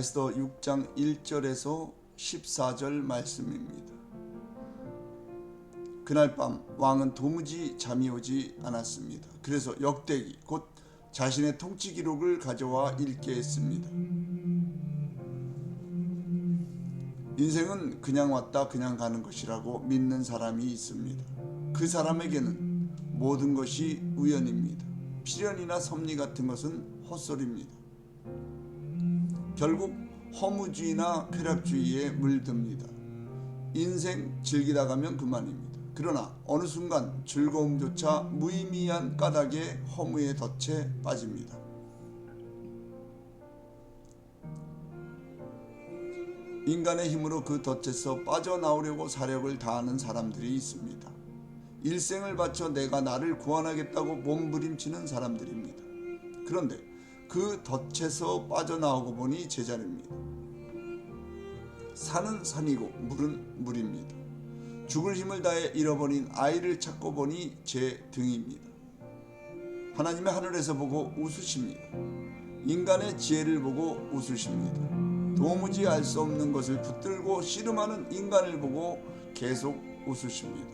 에스더 6장 1절에서 14절 말씀입니다. 그날 밤 왕은 도무지 잠이 오지 않았습니다. 그래서 역대기 곧 자신의 통치 기록을 가져와 읽게 했습니다. 인생은 그냥 왔다 그냥 가는 것이라고 믿는 사람이 있습니다. 그 사람에게는 모든 것이 우연입니다. 필연이나 섭리 같은 것은 헛소리입니다. 결국 허무주의나 쾌락주의에 물듭니다. 인생 즐기다 가면 그만입니다. 그러나 어느 순간 즐거움조차 무의미한 까닭에 허무의 덫에 빠집니다. 인간의 힘으로 그 덫에서 빠져나오려고 사력을 다하는 사람들이 있습니다. 일생을 바쳐 내가 나를 구원하겠다고 몸부림치는 사람들입니다. 그런데 그 덫에서 빠져나오고 보니 제자리입니다. 산은 산이고 물은 물입니다. 죽을 힘을 다해 잃어버린 아이를 찾고 보니 제 등입니다. 하나님의 하늘에서 보고 웃으십니다. 인간의 지혜를 보고 웃으십니다. 도무지 알 수 없는 것을 붙들고 씨름하는 인간을 보고 계속 웃으십니다.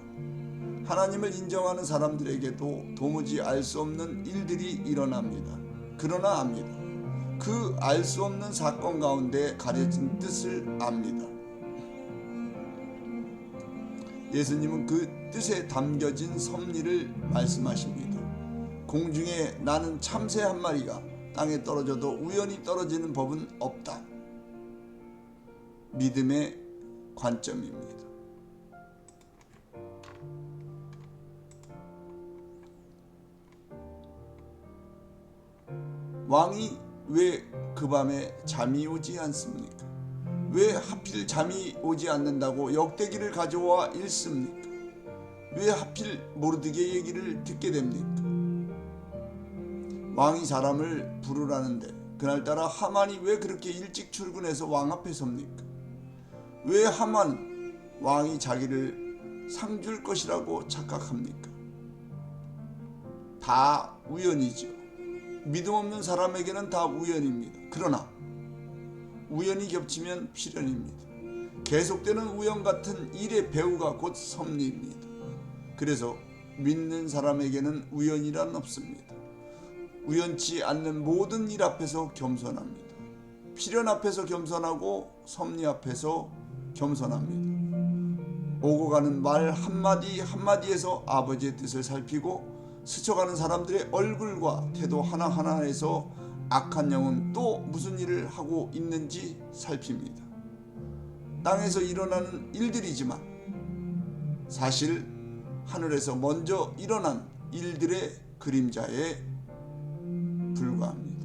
하나님을 인정하는 사람들에게도 도무지 알 수 없는 일들이 일어납니다. 그러나 압니다. 그 알 수 없는 사건 가운데 가려진 뜻을 압니다. 예수님은 그 뜻에 담겨진 섭리를 말씀하십니다. 공중에 나는 참새 한 마리가 땅에 떨어져도 우연히 떨어지는 법은 없다. 믿음의 관점입니다. 왕이 왜 그 밤에 잠이 오지 않습니까? 왜 하필 잠이 오지 않는다고 역대기를 가져와 읽습니까? 왜 하필 모르드게 얘기를 듣게 됩니까? 왕이 사람을 부르라는데 그날따라 하만이 왜 그렇게 일찍 출근해서 왕 앞에 섭니까? 왜 하만 왕이 자기를 상 줄 것이라고 착각합니까? 다 우연이죠. 믿음 없는 사람에게는 다 우연입니다. 그러나 우연이 겹치면 필연입니다. 계속되는 우연 같은 일의 배우가 곧 섭리입니다. 그래서 믿는 사람에게는 우연이란 없습니다. 우연치 않는 모든 일 앞에서 겸손합니다. 필연 앞에서 겸손하고 섭리 앞에서 겸손합니다. 오고 가는 말 한마디 한마디에서 아버지의 뜻을 살피고 스쳐가는 사람들의 얼굴과 태도 하나하나에서 악한 영은 또 무슨 일을 하고 있는지 살핍니다. 땅에서 일어나는 일들이지만 사실 하늘에서 먼저 일어난 일들의 그림자에 불과합니다.